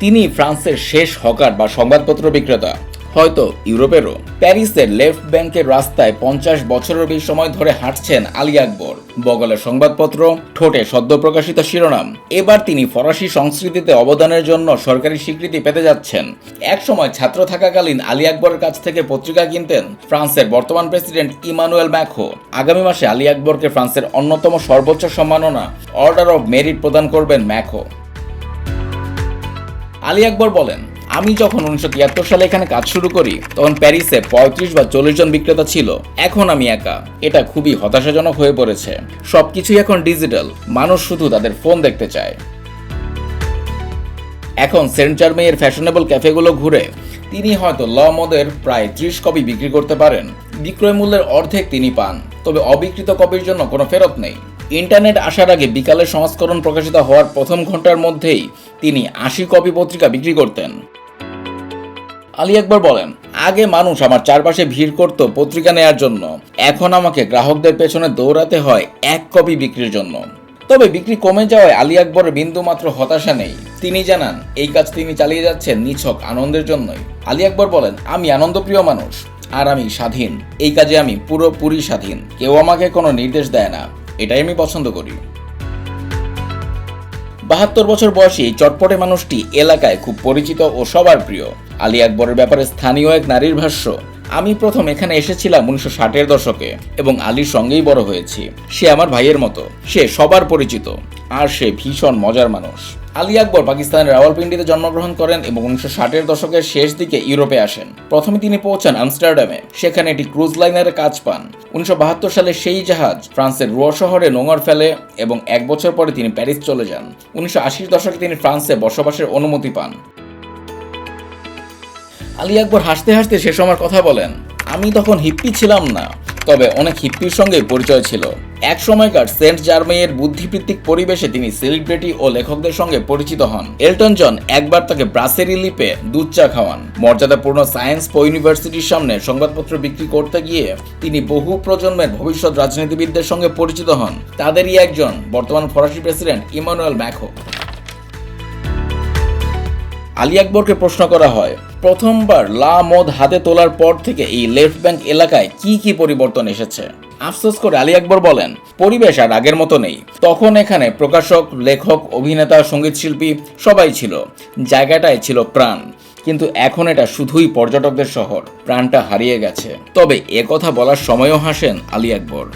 তিনি ফ্রান্সের শেষ হকার বা সংবাদপত্র বিক্রেতা। হয়তো ইউরোপেরও। প্যারিসের লেফট ব্যাংকের রাস্তায় পঞ্চাশ বছরের বেশি সময় ধরে হাঁটছেন আলী আকবর। বগলের সংবাদপত্র, ঠোঁটে সদ্য প্রকাশিত শিরোনাম। এবার তিনি ফরাসি সংস্কৃতিতে অবদানের জন্য সরকারি স্বীকৃতি পেতে যাচ্ছেন। এক সময় ছাত্র থাকাকালীন আলী আকবরের কাছ থেকে পত্রিকা কিনতেন ফ্রান্সের বর্তমান প্রেসিডেন্ট ইমানুয়েল ম্যাখো। আগামী মাসে আলী আকবরকে ফ্রান্সের অন্যতম সর্বোচ্চ সম্মাননা, অর্ডার অব মেরিট প্রদান করবেন ম্যাখো। আলী আকবর বলেন, আমি যখন উনিশশো তিয়াত্তর সালে এখানে কাজ শুরু করি, তখন প্যারিসে পঁয়ত্রিশ বা চল্লিশ জন বিক্রেতা ছিল। এখন আমি একা। এটা খুবই হতাশাজনক হয়ে পড়েছে। সবকিছুই এখন ডিজিটাল। মানুষ শুধু তাদের ফোন দেখতে চায়। এখন সেন্ট জার্মেইয়ের ফ্যাশনেবল ক্যাফেগুলো ঘুরে, তিনি হয়তো ল মদের প্রায় ত্রিশ কপি বিক্রি করতে পারেন। বিক্রয় মূল্যের অর্ধেক তিনি পান। তবে অবিকৃত কপির জন্য কোনো ফেরত নেই। ইন্টারনেট আসার আগে বিকালের সংস্করণ প্রকাশিত হওয়ার প্রথম ঘণ্টার মধ্যেই তিনি আশি কপি পত্রিকা বিক্রি করতেন। আলী আকবর বলেন, আগে মানুষ আমার চারপাশে ভিড় করত পত্রিকা নেয়ার জন্য। এখন আমাকে গ্রাহকদের পেছনে দৌড়াতে হয় এক কপি বিক্রির জন্য। তবে বিক্রি কমে যাওয়ায় আলী আকবরের বিন্দু মাত্র হতাশা নেই। তিনি জানান, এই কাজ তিনি চালিয়ে যাচ্ছেন নিছক আনন্দের জন্যই। আলী আকবর বলেন, আমি আনন্দপ্রিয় মানুষ, আর আমি স্বাধীন। এই কাজে আমি পুরোপুরি স্বাধীন। কেউ আমাকে কোনো নির্দেশ দেয় না। এটাই আমি পছন্দ করি। বাহাত্তর বছর বয়সী চটপটে মানুষটি এলাকায় খুব পরিচিত ও সবার প্রিয়। আলী আকবরের ব্যাপারে স্থানীয় এক নারীর ভাষ্য আমি প্রথম এখানে এসেছিলাম উনিশশো ষাটের দশকে, এবং আলীর সঙ্গেই বড় হয়েছি। সে আমার ভাইয়ের মতো। সে সবার পরিচিত, আর সে ভীষণ মজার মানুষ। আলী আকবর পাকিস্তানের রাওয়ালপিন্ডিতে জন্মগ্রহণ করেন এবং উনিশশো ষাটের দশকের শেষ দিকে ইউরোপে আসেন। প্রথমে তিনি পৌঁছান আমস্টারডামে, সেখানে একটি ক্রুজ লাইনারে কাজ পান। উনিশশো বাহাত্তর সালে সেই জাহাজ ফ্রান্সের রুয়া শহরে নোঙর ফেলে এবং এক বছর পরে তিনি প্যারিস চলে যান। উনিশশো আশির দশকে তিনি ফ্রান্সে বসবাসের অনুমতি পান। আলী আকবর হাসতে হাসতে সে সময় কথা বলেন, আমি তখন হিপ্পি ছিলাম না, তবে অনেক হিপ্পির সঙ্গে পরিচয় ছিল। এক সময়কার সেন্ট জার্মেইয়ের বুদ্ধিবৃত্তিক পরিবেশে তিনি সেলিব্রিটি ও লেখকদের সঙ্গে পরিচিত হন। এলটন জন একবার তাকে ব্রাসেরি লিপে দুধ চা খাওয়ান। মর্যাদাপূর্ণ সায়েন্স পো ইউনিভার্সিটির সামনে সংবাদপত্র বিক্রি করতে গিয়ে তিনি বহু প্রজন্মের ভবিষ্যৎ রাজনীতিবিদদের সঙ্গে পরিচিত হন। তাদেরই একজন বর্তমান ফরাসি প্রেসিডেন্ট ইমানুয়েল ম্যাখো আলী আকবরকে প্রশ্ন করা হয় প্রথমবার লা মদ হাতে তোলার পর থেকে এই লেফট ব্যাংক এলাকায় কি কি পরিবর্তন এসেছে? আফসোস করে আলী আকবর বলেন, পরিবেশ আর আগের মতো নেই। তখন এখানে প্রকাশক, লেখক, অভিনেতা, সংগীত শিল্পী সবাই ছিল। জায়গাটায় ছিল প্রাণ। কিন্তু এখন এটা শুধুই পর্যটকদের শহর। প্রাণটা হারিয়ে গেছে। তবে এ কথা বলার সময়ও হাসেন আলী আকবর।